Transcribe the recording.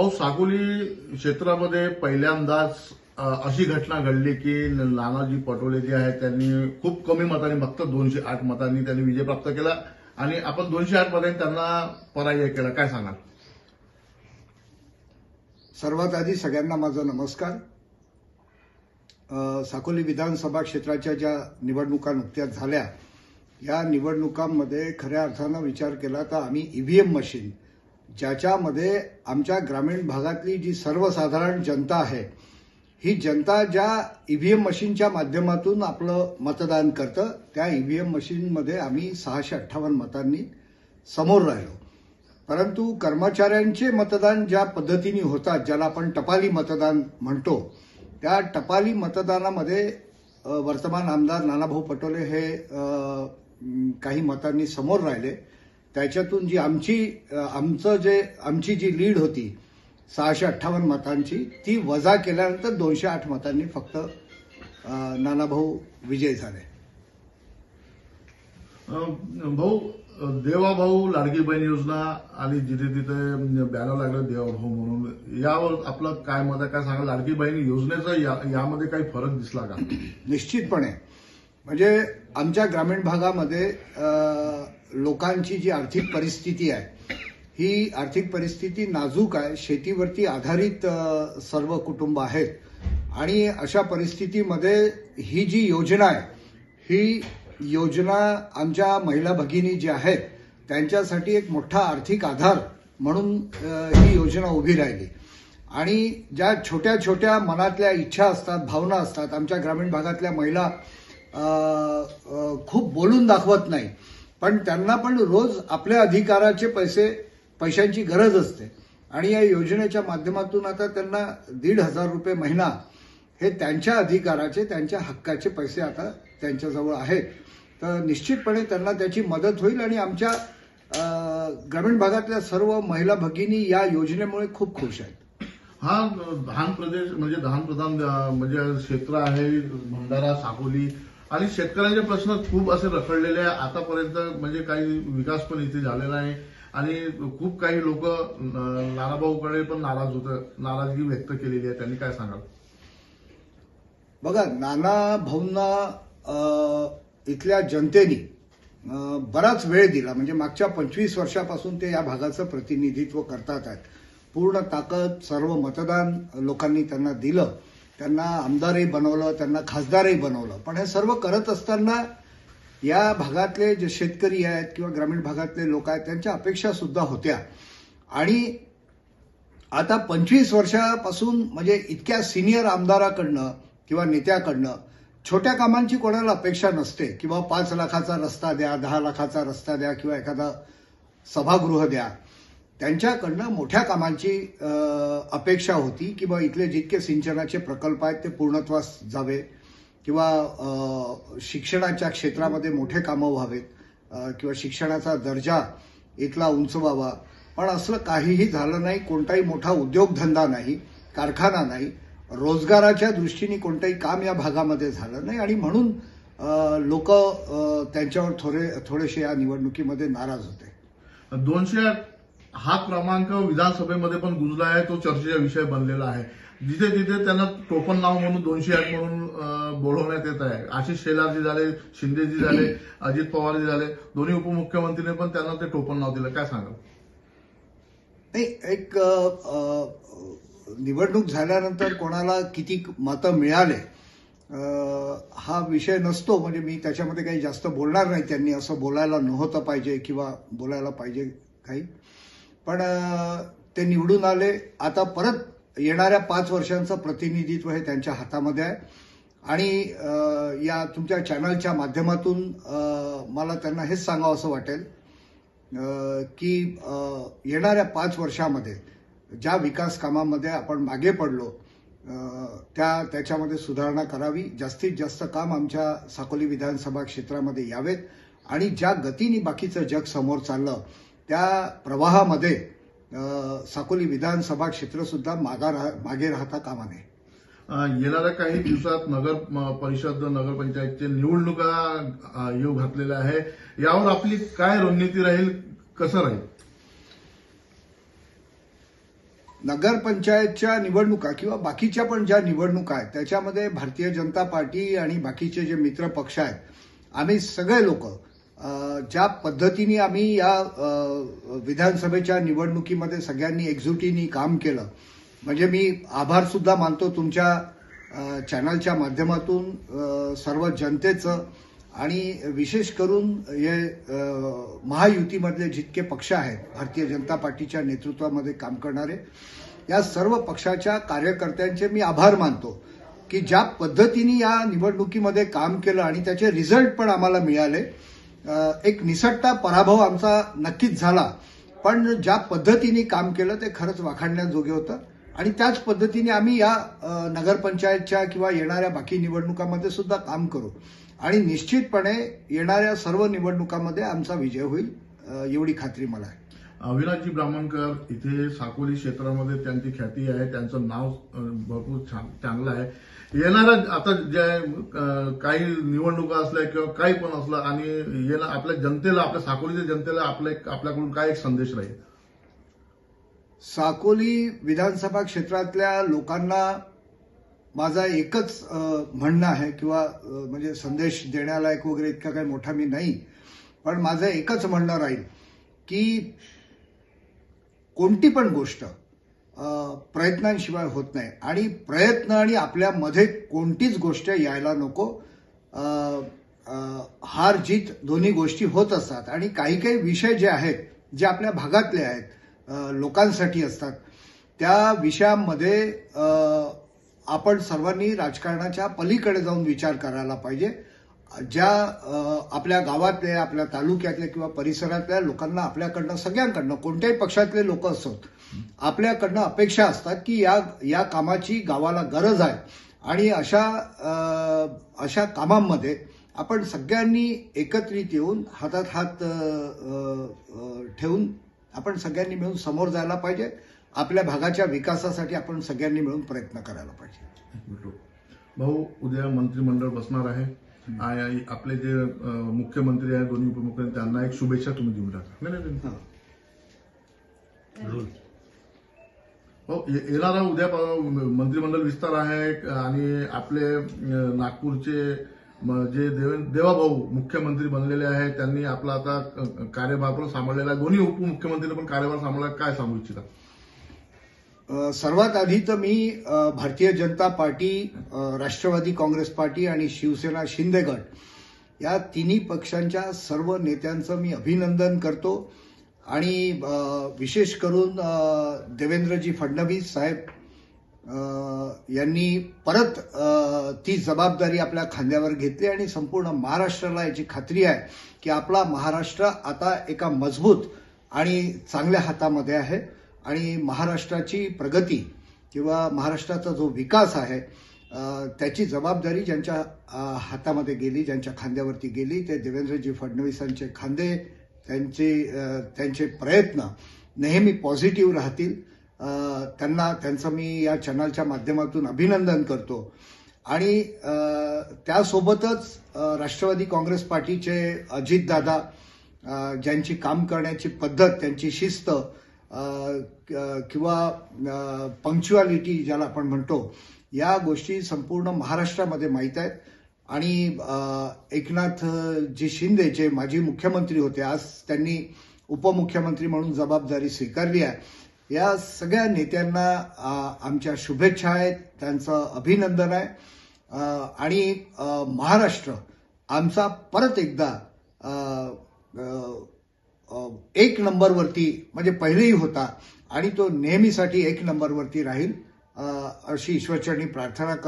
हो साकोली क्षेत्रामध्ये पहिल्यांदाच अशी घटना घडली की नानाजी पटोले जे आहेत त्यांनी खूप कमी मतांनी फक्त दोनशे आठ मतांनी त्यांनी विजय प्राप्त केला. आणि आपण दोनशे आठ मतांनी त्यांना पराजय केला. काय सांगाल? सर्वात आधी सगळ्यांना माझा नमस्कार. साकोली विधानसभा क्षेत्राच्या ज्या निवडणुका नुकत्याच झाल्या या निवडणुकांमध्ये खऱ्या अर्थानं विचार केला तर आम्ही ईव्हीएम मशीन ज्याच्यामध्ये आमच्या ग्रामीण भागातली जी सर्वसाधारण जनता आहे ही जनता ज्या ईव्हीएम मशीनच्या माध्यमातून आपलं मतदान करतं त्या ईव्हीएम मशीनमध्ये आम्ही सहाशे अठ्ठावन्न मतांनी समोर राहिलो. परंतु कर्मचाऱ्यांचे मतदान ज्या पद्धतीने होतात ज्याला आपण टपाली मतदान म्हणतो त्या टपाली मतदानामध्ये वर्तमान आमदार नानाभाऊ पटोले हे काही मतांनी समोर राहिले. त्याच्यातून जी आमची आमचं जे आमची जी लीड होती सहाशे अठ्ठावन्न मतांची ती वजा केल्यानंतर दोनशे आठ मतांनी फक्त नानाभाऊ विजय झाले. भाऊ अ, देवा भाऊ लाडकी बहीण योजना आणि जिथे तिथे बॅनर लागलं देवा भाऊ म्हणून. यावर आपलं काय मत आहे? काय सांगा? लाडकी बहीण योजनेचा या- यामध्ये काही फरक दिसला का? निश्चितपणे. म्हणजे आमच्या ग्रामीण भागामध्ये लोकांची जी आर्थिक परिस्थिती आहे ही आर्थिक परिस्थिती नाजूक आहे. शेतीवरती आधारित सर्व कुटुंब आहेत. आणि अशा परिस्थितीमध्ये ही जी योजना आहे ही योजना आमच्या महिला भगिनी ज्या आहेत त्यांच्यासाठी एक मोठा आर्थिक आधार म्हणून ही योजना उभी राहिली. आणि ज्या छोट्या छोट्या मनातल्या इच्छा असतात भावना असतात आमच्या ग्रामीण भागातल्या महिला खूप बोलून दाखवत नाही पण त्यांना पण रोज आपल्या अधिकाराचे पैसे पैशांची गरज असते. आणि या योजनेच्या माध्यमातून आता त्यांना दीड हजार रुपये महिना हे त्यांच्या अधिकाराचे त्यांच्या हक्काचे पैसे आता त्यांच्याजवळ आहेत. तर निश्चितपणे त्यांना त्याची मदत होईल आणि आमच्या ग्रामीण भागातल्या सर्व महिला भगिनी या योजनेमुळे खूप खुश आहेत. हा धान प्रदेश म्हणजे धान प्रधान म्हणजे क्षेत्र आहे भंडारा साकोली आणि शेतकऱ्यांचे प्रश्न खूप असे रखडलेले आहे आतापर्यंत म्हणजे काही विकास पण इथे झालेला आहे. आणि खूप काही लोक नानाभाऊकडे पण नाराज होत नाराजगी व्यक्त केलेली आहे. त्यांनी काय सांगाल? बघा नाना भाऊंना इथल्या जनतेनी बराच वेळ दिला. म्हणजे मागच्या पंचवीस वर्षापासून ते या भागाचं प्रतिनिधित्व करतात आहेत. पूर्ण ताकद सर्व मतदान लोकांनी त्यांना दिलं. त्यांना आमदारही बनवलं त्यांना खासदारही बनवलं. पण हे सर्व करत असताना या भागातले जे शेतकरी आहेत किंवा ग्रामीण भागातले लोक आहेत त्यांच्या अपेक्षा सुद्धा होत्या. आणि आता पंचवीस वर्षापासून म्हणजे इतक्या सिनियर आमदाराकडनं किंवा नेत्याकडनं छोट्या कामांची कोणाला अपेक्षा नसते किंवा पाच लाखाचा रस्ता द्या दहा लाखाचा रस्ता द्या किंवा एखादा सभागृह द्या. त्यांच्याकडनं मोठ्या कामांची अपेक्षा होती किंवा इथले जितके सिंचनाचे प्रकल्प आहेत ते पूर्णत्वास जावे किंवा शिक्षणाच्या क्षेत्रामध्ये मोठे कामं व्हावेत किंवा शिक्षणाचा दर्जा इथला उंचवावा पण असलं काहीही झालं नाही कोणताही मोठा उद्योगधंदा नाही कारखाना नाही रोजगाराच्या दृष्टीने कोणतंही काम या भागामध्ये झालं नाही आणि म्हणून लोक त्यांच्यावर थोडे थोडेसे या निवडणुकीमध्ये नाराज होते. दोनशे आठ हा क्रमांक विधानसभेमध्ये पण गुंजला आहे तो चर्चेचा विषय बनलेला आहे. जिथे तिथे त्यांना टोपण नाव म्हणून दोनशे आठ म्हणून बोलवण्यात येत आहे. आशिष शेलारजी झाले शिंदेजी झाले अजित पवारजी झाले दोन्ही उपमुख्यमंत्रीने पण त्यांना ते टोपण नाव दिलं. काय सांगाल? नाही एक निवडणूक झाल्यानंतर कोणाला किती मतं मिळाले हा विषय नसतो. म्हणजे मी त्याच्यामध्ये काही जास्त बोलणार नाही. त्यांनी असं बोलायला नव्हतं पाहिजे किंवा बोलायला पाहिजे काही. पण ते निवडून आले. आता परत येणाऱ्या पाच वर्षांचं प्रतिनिधित्व हे त्यांच्या हातामध्ये आहे. आणि या तुमच्या चॅनलच्या माध्यमातून मला त्यांना हेच सांगावं असं वाटेल की येणाऱ्या पाच वर्षामध्ये ज्या विकास कामामध्ये आपण मागे पडलो त्या त्याच्यामध्ये सुधारणा करावी. जास्तीत जास्त काम आमच्या साकोली विधानसभा क्षेत्रामध्ये यावेत. आणि ज्या गतीने बाकीचं जग समोर चाललं त्या प्रवाहामध्ये साकोली विधानसभा क्षेत्र सुद्धा मागा राह मागे राहता कामा नये. येणाऱ्या काही दिवसात नगर परिषद नगरपंचायतच्या निवडणुका येऊ घातलेल्या आहे. यावर आपली काय रणनीती राहील कसं राहील? नगरपंचायतच्या निवडणुका किंवा बाकीच्या पण ज्या निवडणुका आहेत त्याच्यामध्ये भारतीय जनता पार्टी आणि बाकीचे जे मित्र पक्ष आहेत आम्ही सगळे लोक ज्या पद्धतीने आम्ही या विधानसभेच्या निवडणुकीमध्ये सगळ्यांनी एकजुटीने काम केलं म्हणजे मी आभार सुद्धा मानतो तुमच्या चॅनलच्या माध्यमातून सर्व जनतेचं आणि विशेष करून हे महायुतीमधले जितके पक्ष आहेत भारतीय जनता पार्टीच्या नेतृत्वामध्ये काम करणारे या सर्व पक्षाच्या कार्यकर्त्यांचे मी आभार मानतो की ज्या पद्धतीने या निवडणुकीमध्ये काम केलं आणि त्याचे रिझल्ट पण आम्हाला मिळाले एक निसटता पराभव आमचा नक्कीच झाला. पण ज्या पद्धतीने काम केलं ते खरंच वाखाणण्याजोगे होतं. आणि त्याच पद्धतीने आम्ही या नगरपंचायतच्या किंवा येणाऱ्या बाकी निवडणुकामध्ये सुद्धा काम करू. आणि निश्चितपणे येणाऱ्या सर्व निवडणुकामध्ये आमचा विजय होईल एवढी खात्री मला आहे. अविनाशजी ब्राह्मणकर इथे साकोली क्षेत्रामध्ये त्यांची ख्याती आहे त्यांचं नाव भरपूर छान चांगलं आहे. येणाऱ्या आता जे काही निवडणुका असल्या किंवा काही पण असलं आणि येणार आपल्या जनतेला आपल्या साकोलीच्या जनतेला आपल्या आपल्याकडून काय एक संदेश राहील? साकोली विधानसभा क्षेत्रातल्या लोकांना माझा एकच म्हणणं आहे किंवा म्हणजे संदेश देण्यालायक वगैरे इतका काही मोठा मी नाही पण माझं एकच म्हणणं राहील की कोणती पण गोष्ट प्रयत्नांशिवाय होत नाही. आणि प्रयत्न आणि आपल्यामध्ये कोणतीच गोष्ट यायला नको. हार जीत दोन्ही गोष्टी होत असतात. आणि काही काही विषय जे आहेत जे आपल्या भागातले आहेत लोकांसाठी असतात त्या विषयांमध्ये आपण सर्वांनी राजकारणाच्या पलीकडे जाऊन विचार करायला पाहिजे. ज्या आपल्या गावातले आपल्या तालुक्यातल्या किंवा परिसरातल्या लोकांना आपल्याकडनं सगळ्यांकडनं कोणत्याही पक्षातले लोक असोत आपल्याकडनं अपेक्षा असतात की या या कामाची गावाला गरज आहे. आणि अशा अशा कामांमध्ये आपण सगळ्यांनी एकत्रित येऊन हातात हात ठेवून आपण सगळ्यांनी मिळून समोर जायला पाहिजे. आपल्या भागाच्या विकासासाठी आपण सगळ्यांनी मिळून प्रयत्न करायला पाहिजे. भेटू. भाऊ उद्या मंत्रिमंडळ बसणार आहे. आपले जे मुख्यमंत्री आहेत दोन्ही उपमुख्यमंत्री त्यांना एक शुभेच्छा तुम्ही देऊन टाका नाही. हो. ये- येणारा उद्या मंत्रिमंडळ विस्तार आहे आणि आपले नागपूरचे जे देवे- देवाभाऊ मुख्यमंत्री बनलेले आहेत त्यांनी आपला आता कार्यभार पण सांभाळलेला आहे. दोन्ही उपमुख्यमंत्र्यांनी पण कार्यभार सांभाळला काय सांगू इच्छिता? सर्वात आधी तर मी Bharatiya Janata party Rashtrawadi Congress party आणि शिवसेना शिंदे गट या तिन्ही पक्षांच्या सर्व नेत्यांचं मी अभिनंदन करतो. आणि विशेष करून देवेंद्रजी फडणवीस साहेब यांनी परत ती जबाबदारी आपल्या खांद्यावर घेतली आणि संपूर्ण महाराष्ट्राला याची खात्री आहे की आपला महाराष्ट्र आता एका मजबूत आणि चांगल्या हातामध्ये आहे. आणि महाराष्ट्राची प्रगती किंवा महाराष्ट्राचा जो विकास आहे त्याची जबाबदारी ज्यांच्या हातामध्ये गेली ज्यांच्या खांद्यावरती गेली ते देवेंद्रजी फडणवीसांचे खांदे त्यांचे त्यांचे प्रयत्न नेहमी पॉझिटिव्ह राहतील. त्यांना त्यांचं मी या चॅनलच्या माध्यमातून अभिनंदन करतो. आणि त्यासोबतच राष्ट्रवादी काँग्रेस पार्टीचे अजितदादा ज्यांची काम करण्याची पद्धत त्यांची शिस्त किंवा पंक्च्युअलिटी ज्याला आपण म्हणतो या गोष्टी संपूर्ण महाराष्ट्रामध्ये माहीत आहेत. आणि एकनाथ एकनाथजी शिंदे जे माजी मुख्यमंत्री होते आज त्यांनी उपमुख्यमंत्री म्हणून जबाबदारी स्वीकारली आहे. या सगळ्या नेत्यांना आमच्या शुभेच्छा आहेत. त्यांचं अभिनंदन आहे. आणि महाराष्ट्र आमचा परत एकदा एक नंबरवरती म्हणजे पहिलेही होता आणि तो नेहमीसाठी एक नंबरवरती राहील अशी ईश्वरचरणी प्रार्थना कर